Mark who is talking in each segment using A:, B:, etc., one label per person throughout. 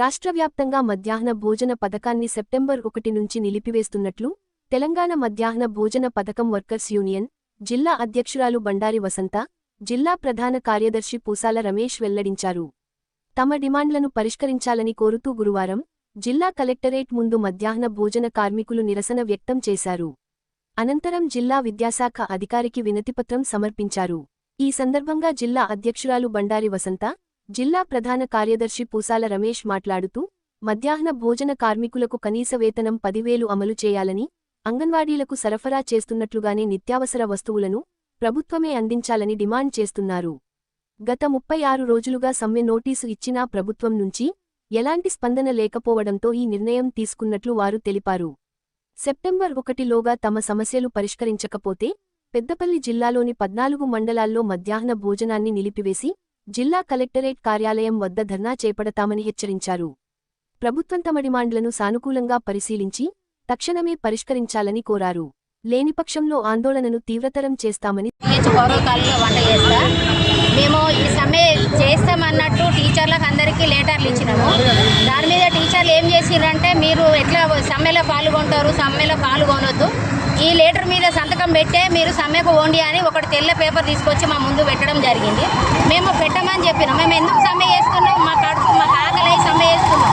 A: రాష్ట్ర వ్యాప్తంగా మధ్యాహ్న భోజన పథకాన్ని సెప్టెంబర్ ఒకటి నుంచి నిలిపివేస్తున్నట్లు తెలంగాణ మధ్యాహ్న భోజన పథకం వర్కర్స్ యూనియన్ జిల్లా అధ్యక్షురాలు బండారి వసంత జిల్లా ప్రధాన కార్యదర్శి పూసాల రమేష్ వెల్లడించారు. తమ డిమాండ్లను పరిష్కరించాలని కోరుతూ గురువారం జిల్లా కలెక్టరేట్ ముందు మధ్యాహ్న భోజన కార్మికులు నిరసన వ్యక్తం చేశారు. అనంతరం జిల్లా విద్యాశాఖ అధికారికి వినతిపత్రం సమర్పించారు. ఈ సందర్భంగా జిల్లా అధ్యక్షురాలు బండారి వసంత జిల్లా ప్రధాన కార్యదర్శి పూసాల రమేష్ మాట్లాడుతూ మధ్యాహ్న భోజన కార్మికులకు కనీస వేతనం పదివేలు అమలు చేయాలని అంగన్వాడీలకు సరఫరా చేస్తున్నట్లుగానే నిత్యావసర వస్తువులను ప్రభుత్వమే అందించాలని డిమాండ్ చేస్తున్నారు. గత ముప్పై ఆరు రోజులుగా సమ్మె నోటీసు ఇచ్చినా ప్రభుత్వం నుంచి ఎలాంటి స్పందన లేకపోవడంతో ఈ నిర్ణయం తీసుకున్నట్లు వారు తెలిపారు. సెప్టెంబర్ ఒకటిలోగా తమ సమస్యలు పరిష్కరించకపోతే పెద్దపల్లి జిల్లాలోని పద్నాలుగు మండలాల్లో మధ్యాహ్న భోజనాన్ని నిలిపివేసి జిల్లా కలెక్టరేట్ కార్యాలయం వద్ద ధర్నా చేపడతామని హెచ్చరించారు. ప్రభుత్వం తమ డిమాండ్లను సానుకూలంగా పరిశీలించి తక్షణమే పరిష్కరించాలని కోరారు. లేనిపక్షంలో ఆందోళనను తీవ్రతరం చేస్తామని
B: మేము ఈ సమ్మె చేస్తామన్నట్టు టీచర్లకు అందరికీ లేటర్లు ఇచ్చినాము. దాని మీద టీచర్లు ఏం చేసిరంటే మీరు ఎట్లా సమ్మెలో పాల్గొంటారు సమ్మెలో పాల్గొనొద్దు. ఈ లెటర్ మీద సంతకం పెట్టే మీరు సమ్మెకు ఓండి అని ఒకటి తెల్ల పేపర్ తీసుకొచ్చి మా ముందు పెట్టడం జరిగింది. మేము పెట్టమని చెప్పినాం. మేము ఎందుకు సమ్మె చేస్తాం మా కడుపు మా ఆకలి సమ్మె చేస్తున్నాం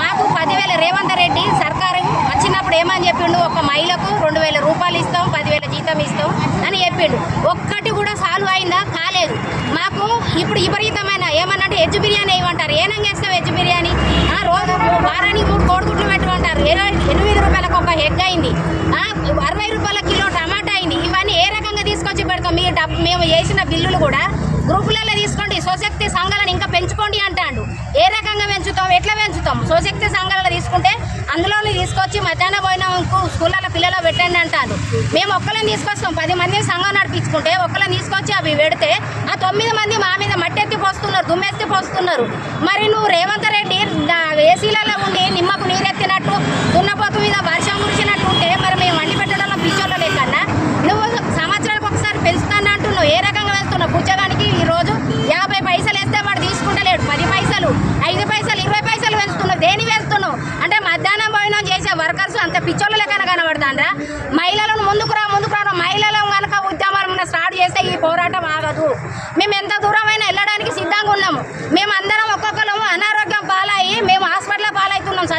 B: మాకు పదివేల రేవంత్ రెడ్డి సర్కారు వచ్చినప్పుడు ఏమని చెప్పిండు ఒక మహిళకు రెండు వేల రూపాయలు ఇస్తాం పదివేల జీతం ఇస్తాం అని చెప్పిండు ఒక్కటి కూడా సాల్వ్ అయిందా కాలేదు మాకు ఇప్పుడు విపరీతమైన ఏమన్నట్టు ఎజ్ బిర్యానీ వేయమంటారు ఏనంగా వేస్తాం ఎజ్ బిర్యానీ ఆ రోజు వారానికి మూడు కోడిగుడ్లు పెట్టమంటారు ఇరవై ఎనిమిది రూపాయలకు ఒక హెగ్ అయింది. అరవై రూపాయల కిలో టమాటా అయింది. ఇవన్నీ ఏ రకంగా తీసుకొచ్చి పెడతాం? మీ డబ్బు మేము చేసిన బిల్లులు కూడా గ్రూపులలో తీసుకోండి. స్వశక్తి సంఘాలను ఇంకా పెంచుకోండి అంటాడు. ఏ రకంగా పెంచుతాం? ఎట్లా పెంచుతాం? స్వశక్తి సంఘాలను తీసుకుంటే అందులోని తీసుకొచ్చి మధ్యాహ్నం భోజనంకు స్కూళ్ళలో పిల్లలు పెట్టండి అంటారు మేము ఒక్కళ్ళని తీసుకొస్తాం. పది మంది సంఘం నడిపించుకుంటే ఒక్కళ్ళని తీసుకొచ్చి అవి పెడితే ఆ తొమ్మిది మంది మా మీద మట్టెత్తి పోస్తున్నారు దుమ్మెత్తి పోస్తున్నారు. మరి నువ్వు రేవంత్ రెడ్డి ఏసీలలో ఉండి నిమ్మకు నీరెత్తినట్టు దున్నపోతు మీద వర్షం కురిసినట్టు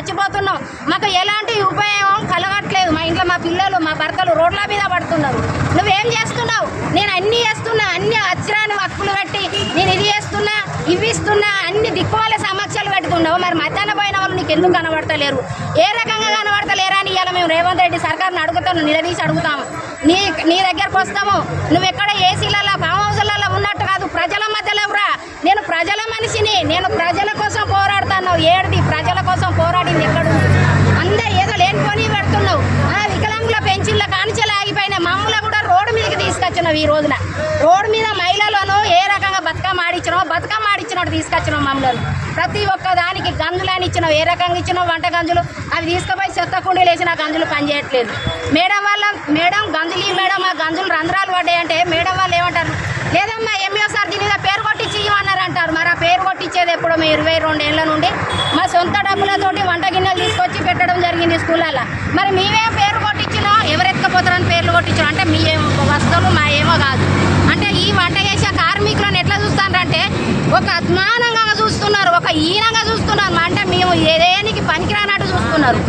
B: చచ్చిపోతున్నాం మాకు ఎలాంటి ఉపయోగం కలగట్లేదు. మా ఇంట్లో మా పిల్లలు మా భర్తలు రోడ్ల మీద పడుతున్నారు. నువ్వేం చేస్తున్నావు? నేను అన్ని చేస్తున్నా అన్ని అచ్చరాన్ని వక్కులు కట్టి నేను ఇది చేస్తున్నా ఇవి ఇస్తున్నా అన్ని దిక్కువాల సమస్యలు పెడుతున్నావు మరి మధ్యాహ్నం పోయిన వాళ్ళు నీకు ఎందుకు కనబడతలేరు? ఏ రకంగా కనబడతలేరా అని ఇలా మేము రేవంత్ రెడ్డి సర్కార్ని అడుగుతాను నిలదీసి అడుగుతాము. నీ నీ దగ్గరకు వస్తాము. నువ్వు ఎక్కడ ఏసీలలో ఫామ్ హౌస్లలో ఉన్నట్టు కాదు ప్రజల మధ్యలో రా ప్రజల మనిషిని నేను ప్రజల కోసం పోరాడుతున్నావు ఏడిది? ప్రజల కోసం పోరాడింది ఎక్కడు అందరు ఏదో లేనిపోని పెడుతున్నావు. ఆ వికలాంగుల పెన్షన్ల కానిచెలు ఆగిపోయిన మమ్మల్ని కూడా రోడ్డు మీదకి తీసుకొచ్చినావు ఈ రోజున. రోడ్డు మీద మహిళలను ఏ రకంగా బతుకమ్మ ఆడిచ్చినావు బతుకమ్మ ఆడిచ్చినట్టు తీసుకొచ్చినావు మమ్మల్ని. ప్రతి ఒక్క దానికి గంజులని ఇచ్చినావు. ఏ రకంగా ఇచ్చినావు? వంట గంజులు. అవి తీసుకుపోయి చెత్త కుండీలు వేసిన గంజులు పనిచేయట్లేదు మేడం వాళ్ళ మేడం గంజులు మేడం ఆ గంజులు రంధ్రాలు పడ్డాయంటే మేడం వాళ్ళు ఏమంటారు? లేదమ్మా ఎంఈఓ సార్ దీని మీద పేరు కొట్టించి ఇవ్వన్నారు అంటారు మరి ఆ పేరు కొట్టించేది ఎప్పుడు మేము ఇరవై రెండేళ్ళ నుండి? మా సొంత డబ్బులతోటి వంట గిన్నెలు తీసుకొచ్చి పెట్టడం జరిగింది స్కూళ్ళల్లో. మరి మేమేం పేరు కొట్టించినా ఎవరెత్తకపోతారని పేర్లు కొట్టించారు అంటే మీ వస్తువులు మా ఏమో కాదు. అంటే ఈ వంట చేసే కార్మికులను ఎట్లా చూస్తారంటే ఒక అజ్ఞానంగా చూస్తున్నారు ఒక ఈనంగా చూస్తున్నారు. అంటే మేము ఏదేనికి పనికిరానట్టు చూస్తున్నారు.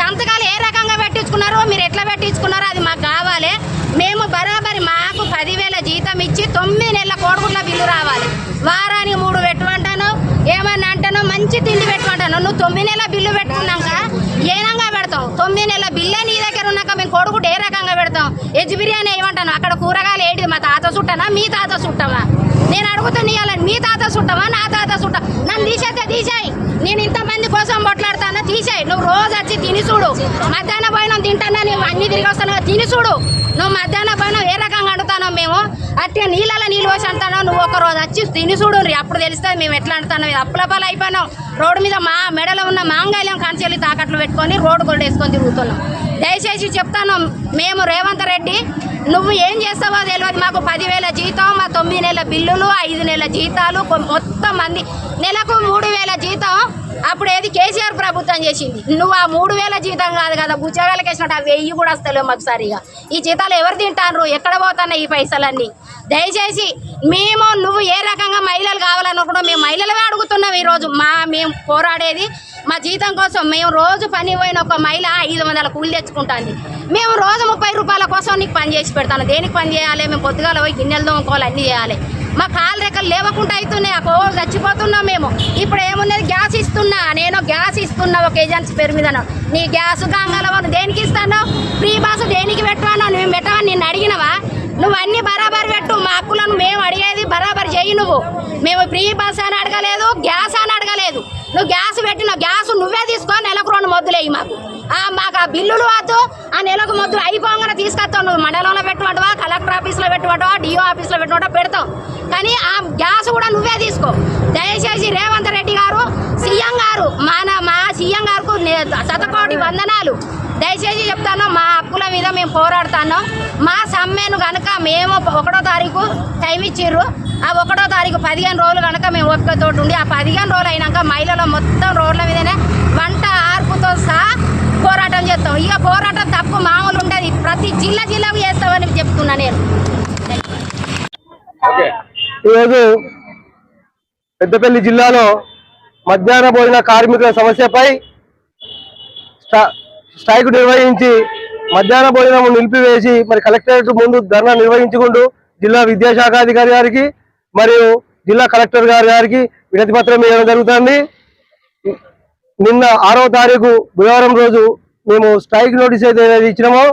B: సంతకాలు ఏ రకంగా పెట్టించుకున్నారో మీరు ఎట్లా పెట్టించుకున్నారో అది మాకు కావాలి. మేము బరాబరి మాకు పదివేల జీతం ఇచ్చి తొమ్మిది నెలల కోడిగుడ్ల బిల్లు రావాలి. వారానికి మూడు పెట్టుకుంటాను ఏమన్నా అంటాను మంచి తిండి పెట్టుకుంటాను నువ్వు తొమ్మిది నెలల బిల్లు పెట్టుకున్నాక ఏనంగా పెడతావు? తొమ్మిది నెలల బిల్లే నీ దగ్గర ఉన్నాక మేము కోడిగుడ్డు ఏ రకంగా పెడతాం? ఎజ్ బిర్యానీ ఏమంటాను? అక్కడ కూరగాయలు ఏంటి మా తాత చుట్టనా? మీ తాత చుట్టమా? నేను అడుగుతున్నా ఇవ్వాలని మీ తాత చుట్టమా? నా తాత చుట్ట? నన్ను తీసేస్తే తీసాయి. నేను ఇంతమంది తిని చూడు. మధ్యాహ్న భోజనం తింటానా నువ్వు అన్ని తిరిగి వస్తాను? తిని చూడు. నువ్వు మధ్యాహ్న భోజనం ఏ రకంగా అంటుతానో మేము? అట్టే నీళ్ళలో నీళ్ళు పోసి అంటానో నువ్వు ఒక రోజు వచ్చి తిని చూడు అప్పుడు తెలుస్తుంది మేము ఎట్లా అంటానో ఇది అప్పులపాలు అయిపోయినాం. రోడ్డు మీద మా మెడలో ఉన్న మాంగాల్యం కంచెల్లి తాకట్లు పెట్టుకొని రోడ్డు కూడా వేసుకొని తిరుగుతున్నాం. దయచేసి చెప్తాను మేము రేవంత్ రెడ్డి నువ్వు ఏం చేస్తావో తెలియదు. మాకు పదివేల జీతం మా తొమ్మిది నెలల బిల్లులు ఐదు నెలల జీతాలు మొత్తం మంది. నెలకు మూడు వేల జీతం అప్పుడు ఏది కేసీఆర్ ప్రభుత్వం చేసింది. నువ్వు ఆ మూడు వేల జీతం కాదు కదా ఉద్యోగాలకు వేసినట్టు ఆ వెయ్యి కూడా వస్తలేవు మాకు సరిగా. ఈ జీతాలు ఎవరు తింటారు ఎక్కడ పోతున్నాయి ఈ పైసలన్నీ? దయచేసి మేము నువ్వు ఏ రకంగా మహిళలు కావాలనుకుంటా మేము మహిళలవే అడుగుతున్నాం ఈరోజు. మా మేము పోరాడేది మా జీతం కోసం. మేము రోజు పని పోయిన ఒక మహిళ ఐదు వందల కూలి తెచ్చుకుంటుంది. మేము రోజు ముప్పై రూపాయల కోసం నీకు పని చేసి పెడతాను. దేనికి పని చేయాలి? మేము పొద్దుగాల పోయి గిన్నెలు తోముకోవాలి అన్నీ చేయాలి. మా కాలు రెక్కలు లేవకుండా అవుతున్నాయి ఆ చచ్చిపోతున్నాం మేము. ఇప్పుడు ఏమున్నది? గ్యాస్ ఇస్తున్నా. నేను గ్యాస్ ఇస్తున్నా ఒక ఏజెన్సీ పేరు మీద నీ గ్యాస్ గంగలవను దేనికి ఇస్తాను? ఫ్రీ బస్సు దేనికి పెట్టాను నువ్వు పెట్టవని నిన్ను అడిగినవా? నువ్వు అన్ని బరాబర్ పెట్టు. మా హక్కులను మేము అడిగేది బరాబర్ చేయి నువ్వు. మేము ఫ్రీ బస్ అని అడగలేదు గ్యాస్ అని నువ్వు గ్యాస్ పెట్టిన గ్యాస్ నువ్వే తీసుకో నెలకు రెండు మొద్దులేయి మాకు. మాకు ఆ బిల్లులు వద్దు ఆ నెలకు మొద్దులు అయిపోగానే తీసుకొస్తావు. నువ్వు మండలంలో పెట్టుకుంటావా కలెక్టర్ ఆఫీస్లో పెట్టుకుంటావా డిఓ ఆఫీస్లో పెట్టుకుంటా పెడతాం కానీ ఆ గ్యాస్ కూడా నువ్వే తీసుకో. దయచేసి రేవంత్ రెడ్డి గారు సీఎం గారు మన మా సీఎం గారికి శతకోటి వందనాలు. దయచేసి చెప్తాను మా హక్కుల మీద మేము పోరాడుతాను మా సమ్మెను కనుక మేము ఒకటో తారీఖు టైం ఇచ్చిర్రు. ఆ ఒకటో తారీఖు పదిహేను రోజులు కనుక మేము ఓపికతో ఉండి ఆ పదిహేను రోజులు అయినాక మహిళలు మొత్తం రోడ్ల మీదనే వంట ఆర్పుతో సహా పోరాటం చేస్తాం. ఇక పోరాటం తప్పు మామూలు ఉండదు. ప్రతి జిల్లా జిల్లాకు చేస్తామని చెప్తున్నా నేను.
C: ఈరోజు పెద్దపల్లి జిల్లాలో మధ్యాహ్న భోజన కార్మికుల సమస్యపై స్ట్రైక్ నిర్వహించి మధ్యాహ్న భోజనం నిలిపివేసి మరి కలెక్టరేట్ ముందు ధర్నా నిర్వహించుకుంటూ జిల్లా విద్యాశాఖ అధికారి గారికి మరియు జిల్లా కలెక్టర్ గారి గారికి వినతి పత్రం ఇవ్వడం జరుగుతుంది. నిన్న ఆరో తారీఖు బుధవారం రోజు మేము స్ట్రైక్ నోటీస్ ఏదైతే ఇచ్చినామో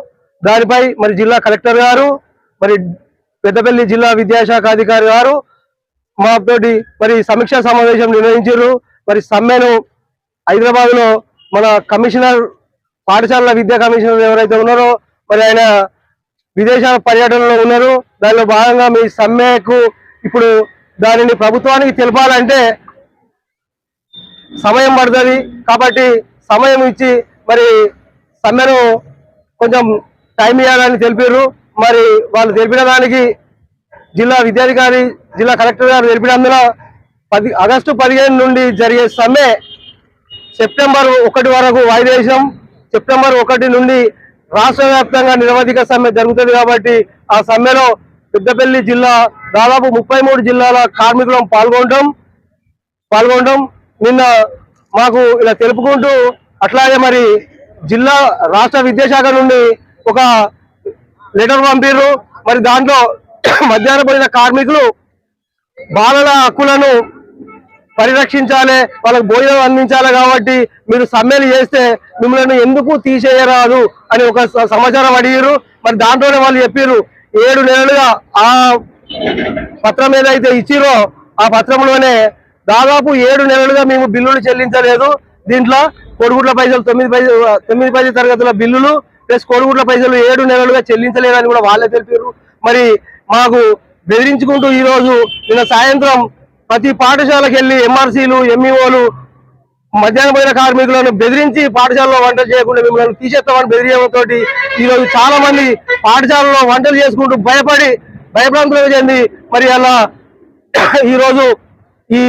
C: దానిపై మరి జిల్లా కలెక్టర్ గారు మరి పెద్దపల్లి జిల్లా విద్యాశాఖ అధికారి గారు మాతోటి మరి సమీక్షా సమావేశం నిర్వహించారు. మరి సమ్మెను హైదరాబాద్లో మన కమిషనర్ పాఠశాలల విద్యా కమిషనర్ ఎవరైతే ఉన్నారో మరి ఆయన విదేశాల పర్యటనలో ఉన్నారు. దానిలో భాగంగా మీ సమ్మెకు ఇప్పుడు దానిని ప్రభుత్వానికి తెలపాలంటే సమయం పడుతుంది. కాబట్టి సమయం ఇచ్చి మరి సమ్మెను కొంచెం టైం ఇవ్వాలని తెలిపారు. మరి వాళ్ళు తెలిపిన దానికి జిల్లా విద్యాధికారి జిల్లా కలెక్టర్ గారు తెలిపినందున పది ఆగస్టు పదిహేను నుండి జరిగే సమ్మె సెప్టెంబర్ ఒకటి వరకు వాయిదేశం. సెప్టెంబర్ ఒకటి నుండి రాష్ట్ర వ్యాప్తంగా నిరవధిక సమ్మె జరుగుతుంది కాబట్టి ఆ సమ్మెలో పెద్దపల్లి జిల్లా దాదాపు ముప్పై మూడు జిల్లాల కార్మికులం పాల్గొనడం పాల్గొనడం నిన్న మాకు ఇలా తెలుపుకుంటూ అట్లాగే మరి జిల్లా రాష్ట్ర విద్యాశాఖ నుండి ఒక లెటర్ పంపిర్రు. మరి దాంట్లో మధ్యాహ్నం పోయిన కార్మికులు బాలల హక్కులను పరిరక్షించాలి వాళ్ళకి భోజనం అందించాలి కాబట్టి మీరు సమ్మెలు చేస్తే మిమ్మల్ని ఎందుకు తీసేయరాదు అని ఒక స- సమాచారం అడిగారు మరి దాంట్లోనే వాళ్ళు చెప్పారు ఏడు నెలలుగా ఆ పత్రం ఏదైతే ఇచ్చిరో ఆ పత్రంలోనే దాదాపు ఏడు నెలలుగా మేము బిల్లులు చెల్లించలేదు. దీంట్లో కోడిగుడ్ల పైసలు తొమ్మిది పైసలు తొమ్మిది పది తరగతుల బిల్లులు ప్లస్ కోడిగుడ్ల పైసలు ఏడు నెలలుగా చెల్లించలేదని కూడా వాళ్ళే తెలిపారు మరి మాకు బెదిరించుకుంటూ ఈరోజు నిన్న సాయంత్రం ప్రతి పాఠశాలకు వెళ్ళి ఎంఆర్సీలు ఎంఈఓలు మధ్యాహ్నం పోయిన కార్మికులను బెదిరించి పాఠశాలలో వంటలు చేయకుండా మిమ్మల్ని తీసేస్తామని బెదిరియడంతో ఈరోజు చాలా మంది పాఠశాలలో వంటలు చేసుకుంటూ భయపడి భయభ్రాంతులకు చెంది మరి అలా ఈ ఈ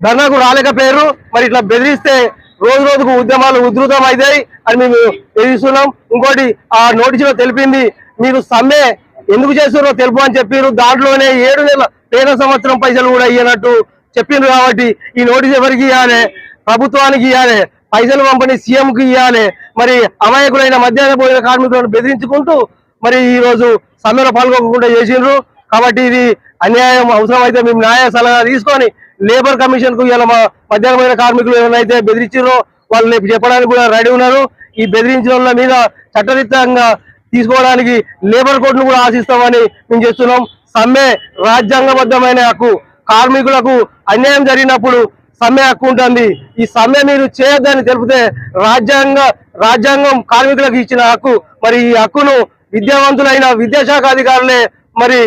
C: ధర్నాకు రాలేకపోయారు. మరి ఇట్లా బెదిరిస్తే రోజు రోజుకు ఉద్యమాలు ఉధృతం అవుతాయి అని మేము బెదిరిస్తున్నాం ఇంకోటి ఆ నోటీసులో తెలిపింది మీరు సమ్మె ఎందుకు చేస్తున్నారో తెలుపు అని చెప్పారు దాంట్లోనే ఏడు నెలల పేద సంవత్సరం పైసలు కూడా ఇయ్యనట్టు చెప్పిండ్రు కాబట్టి ఈ నోటీస్ ఎవరికి ఇవ్వాలి ప్రభుత్వానికి ఇవ్వాలి పైసలు పంపని సీఎంకి ఇవ్వాలి మరి అమాయకులైన మధ్యాహ్న భోజన కార్మికులను బెదిరించుకుంటూ మరి ఈ రోజు సమ్మెలో పాల్గొనకుండా చేసిండ్రు. కాబట్టి ఇది అన్యాయం అవసరమైతే మేము న్యాయ సలహా తీసుకొని లేబర్ కమిషన్కు ఇలా మా మధ్యాహ్న భోజన కార్మికులు ఎవరైతే బెదిరించారో వాళ్ళు రేపు చెప్పడానికి కూడా రెడీ ఉన్నారు. ఈ బెదిరించిన వాళ్ళ మీద చట్టరీతంగా తీసుకోవడానికి లేబర్ కోడ్ను కూడా ఆశిస్తామని మేము చేస్తున్నాం. సమ్మె రాజ్యాంగబద్ధమైన హక్కు కార్మికులకు అన్యాయం జరిగినప్పుడు సమ్మె హక్కు ఉంటుంది. ఈ సమ్మె మీరు చేయొద్దని తెలిపితే రాజ్యాంగ రాజ్యాంగం కార్మికులకు ఇచ్చిన హక్కు. మరి ఈ హక్కును విద్యావంతులైన విద్యాశాఖ అధికారులే మరి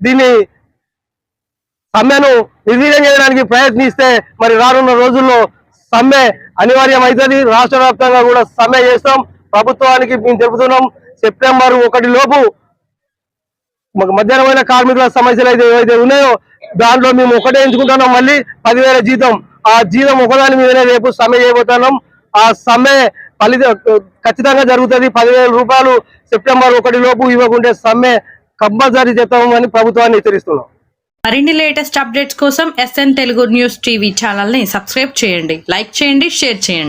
C: దీన్ని సమ్మెను నిర్వీర్యం చేయడానికి ప్రయత్నిస్తే మరి రానున్న రోజుల్లో సమ్మె అనివార్యమవుతుంది. రాష్ట్ర వ్యాప్తంగా కూడా సమ్మె చేస్తాం. ప్రభుత్వానికి మేము తెలుపుతున్నాం సెప్టెంబర్ ఒకటి లోపు మాకు మధ్యాహ్నమైన కార్మికుల సమస్యలు అయితే ఏవైతే ఉన్నాయో దాంట్లో మేము ఒకటే ఎంచుకుంటున్నాం. మళ్ళీ పదివేల జీతం. ఆ జీతం ఒకదాని మీదనే రేపు సమ్మె చేయబోతున్నాం. ఆ సమ్మె ఫలిత ఖచ్చితంగా జరుగుతుంది. పదివేల రూపాయలు సెప్టెంబర్ ఒకటి లోపు ఇవ్వకుంటే సమ్మె కంపల్సరీ చేస్తామని ప్రభుత్వాన్ని హెచ్చరిస్తున్నాం.
D: మరిన్ని లేటెస్ట్ అప్డేట్స్ కోసం ఎస్ఎన్ తెలుగు న్యూస్ టీవీ ఛానల్ని సబ్స్క్రైబ్ చేయండి. లైక్ చేయండి షేర్ చేయండి.